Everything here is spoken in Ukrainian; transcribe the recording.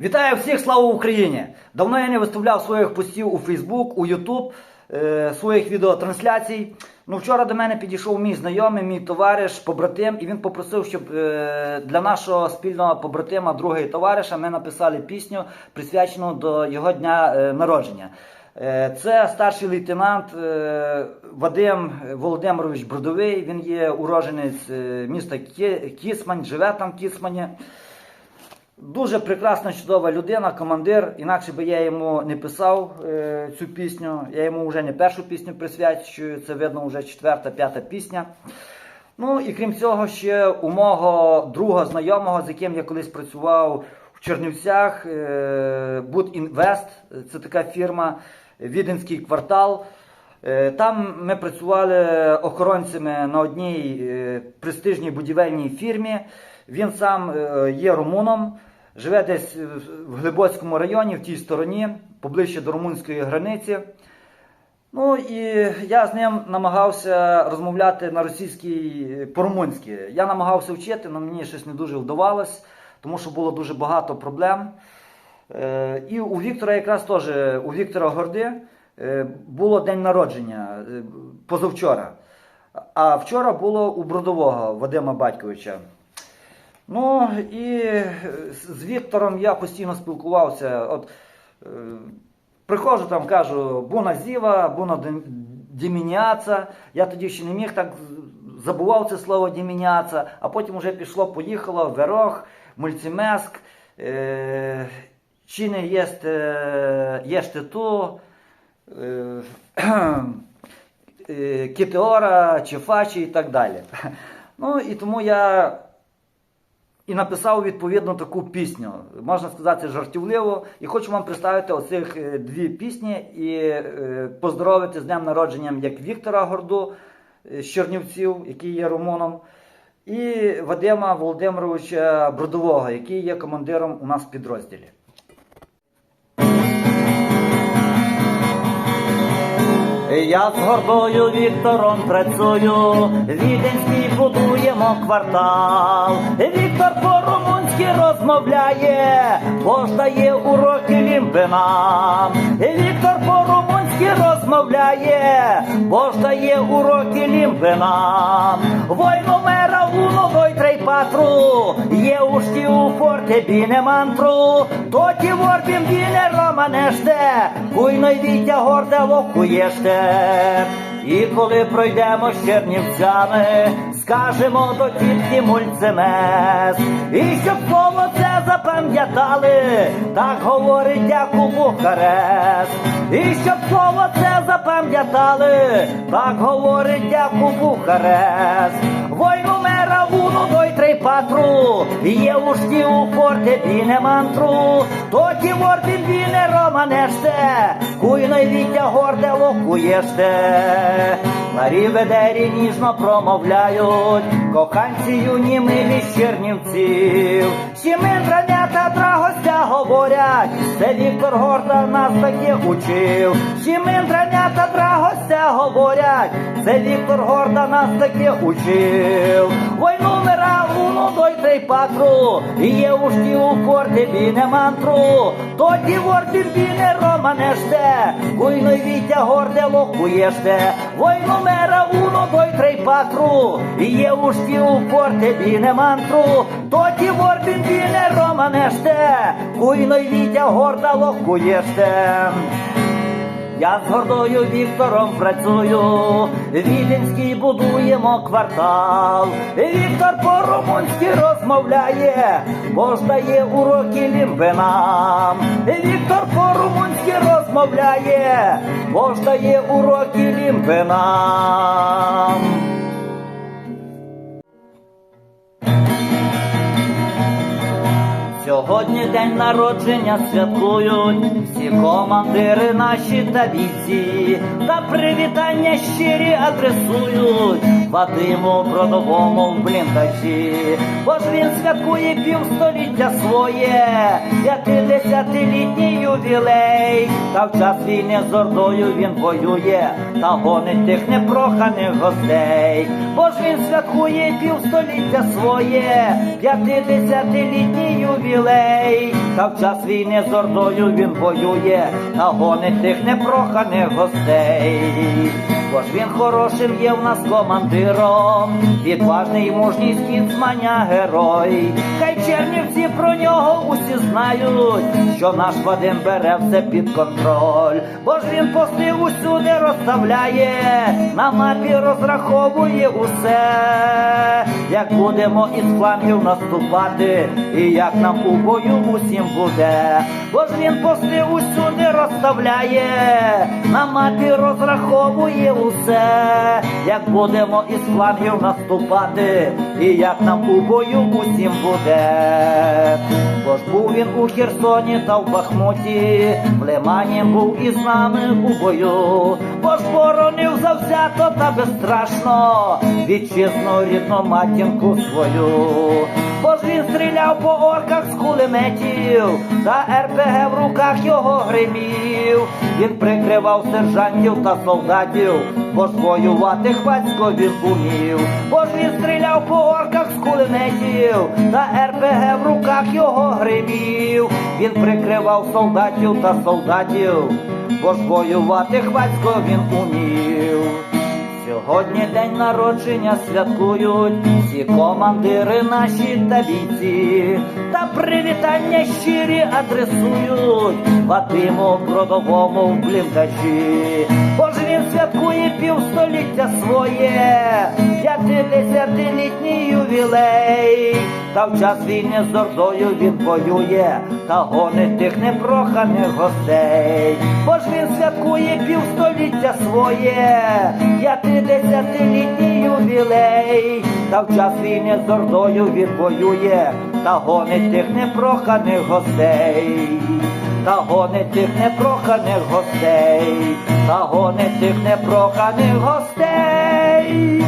Вітаю всіх, слава Україні! Давно я не виставляв своїх постів у Фейсбук, у Ютуб, е, своїх відеотрансляцій. Ну, вчора до мене підійшов мій знайомий, мій товариш, побратим, і він попросив, щоб е, для нашого спільного побратима, друга і товариша, ми написали пісню, присвячену до його дня е, народження. Це старший лейтенант Вадим Володимирович Бродовий. Він є уроженець міста Кі- Кісмань, живе там в Кісмані. Дуже прекрасна, чудова людина, командир. Інакше би я йому не писав е, цю пісню. Я йому вже не першу пісню присвячую, це видно вже четверта, п'ята пісня. Ну і крім цього, ще у мого друга знайомого, з яким я колись працював в Чернівцях, е, Будінвест, це така фірма, Віденський квартал. Е, Там ми працювали охоронцями на одній е, престижній будівельній фірмі. Він сам е, є румуном, живе десь в Глибоцькому районі, в тій стороні, поближче до румунської границі. Ну і я з ним намагався розмовляти на російській по-румунськи. Я намагався вчити, але мені щось не дуже вдавалось, тому що було дуже багато проблем. Е, І у Віктора якраз теж, у Віктора Горди е, було день народження е, позавчора. А вчора було у Бродового Вадима Батьковича. Ну і е, з- Віктором я постійно спілкувався. От, е, приходжу там, кажу, буна зіва, буна діміняца. Я тоді ще не міг так забував це слово діміняца, а потім вже пішло, поїхало, верох, мульцимеск, е, чи не єсте, ту, е, е, кітеора, чефачі і так далі. Ну і тому я і написав відповідно таку пісню. Можна сказати, жартівливо. І хочу вам представити оцих е, дві пісні і е, поздоровити з днем народженням як Віктора Горду е, з Чернівців, який є румуном, і Вадима Володимировича Бродового, який є командиром у нас в підрозділі. Я з гордою Віктором працюю, Віденський будуємо квартал. Віктор по-румунськи розмовляє, бо ж дає уроки лімбинам. Віктор по-румунськи розмовляє, бо ж дає уроки лімбинам. Войну мера уно дой трей патру, є ушті у форте біне мантру, тоті ворбім біне романеште, буйно вітя горде локуєште. І коли пройдемо з чернівцями, скажемо до тітки мульцемес. І щоб слово це запам'ятали, так говорить дяку Бухарест. І щоб слово це запам'ятали, так говорить дяку Бухарест. Войну мера вуну дой трей патру, є ушті у форте біне мантру, тоді ворбін біне романеште, куйно й вітя горде локуєште. Марі ведері ніжно промовляють, коханці юні милі з чернівців. Сімендраня та драгостя говорять, це Віктор Горда нас таке учив. Сімендраня та драгостя говорять, це Віктор Горда нас таке учив. Войну мира уну дой трей патру, і є ушті у форте біне мантру, тоді ворбі біне романеште, куйно й вітя горде локуєште. Войну мера уно дой трей патру, і є ушті у форте біне мантру, тоді ворбі біне романеште, куйно й вітя горда локуєште. Я з гордою Віктором працюю, Віденський будуємо квартал. Віктор по-румунськи розмовляє, бо ж дає уроки лімбинам. Віктор по-румунськи розмовляє, бо ж дає уроки лімбинам. Сьогодні день народження святкують всі командири наші та бійці, та привітання щирі адресують Вадиму Бродовому в бліндажі, бо ж він святкує півстоліття своє, п'ятидесятилітній ювілей, та в час війни з ордою він воює, та гонить тих непроханих гостей, бо ж він святкує півстоліття своє, п'ятидесятилітній ювілей, та в час війни з ордою він воює, та гонить тих непроханих гостей. Бо ж він хорошим є в нас командиром, відважний і мужній скіт звання герой. Хай чернівці про нього усі знають, що наш Вадим бере все під контроль. Бо ж він пости усюди розставляє, на мапі розраховує усе, як будемо із флангів наступати, і як нам у бою усім буде. Бо ж він пости усюди розставляє, на мапі розраховує усе, як будемо із флангів наступати, і як нам у бою усім буде. Бо ж був він у Херсоні та в Бахмуті, в Лимані був із нами у бою, бо ж боронив завзято та безстрашно вітчизну рідну матінку свою. Бо він стріляв по орках з кулеметів, та РПГ в руках його гримів. Він прикривав сержантів та солдатів, бо ж воювати хвацько він умів. Бо ж він стріляв по орках з кулеметів, та РПГ в руках його гримів. Він прикривав солдатів та солдатів, бо ж воювати хвацько він умів. Сьогодні день народження святкують всі командири наші та бійці, та привітання щирі адресують Вадиму Бродовому в бліндажі. Бо він святкує півстоліття своє, п'ятидесятилітній ювілей. Та в час війни з ордою він воює та гонить тих непроханих гостей. Бо ж він святкує півстоліття своє, п'ятидесятилітній ювілей. Та в час війни з ордою він воює та гонить тих непроханих гостей. Та гонить тих непроханих гостей, та гонить тих непроханих гостей.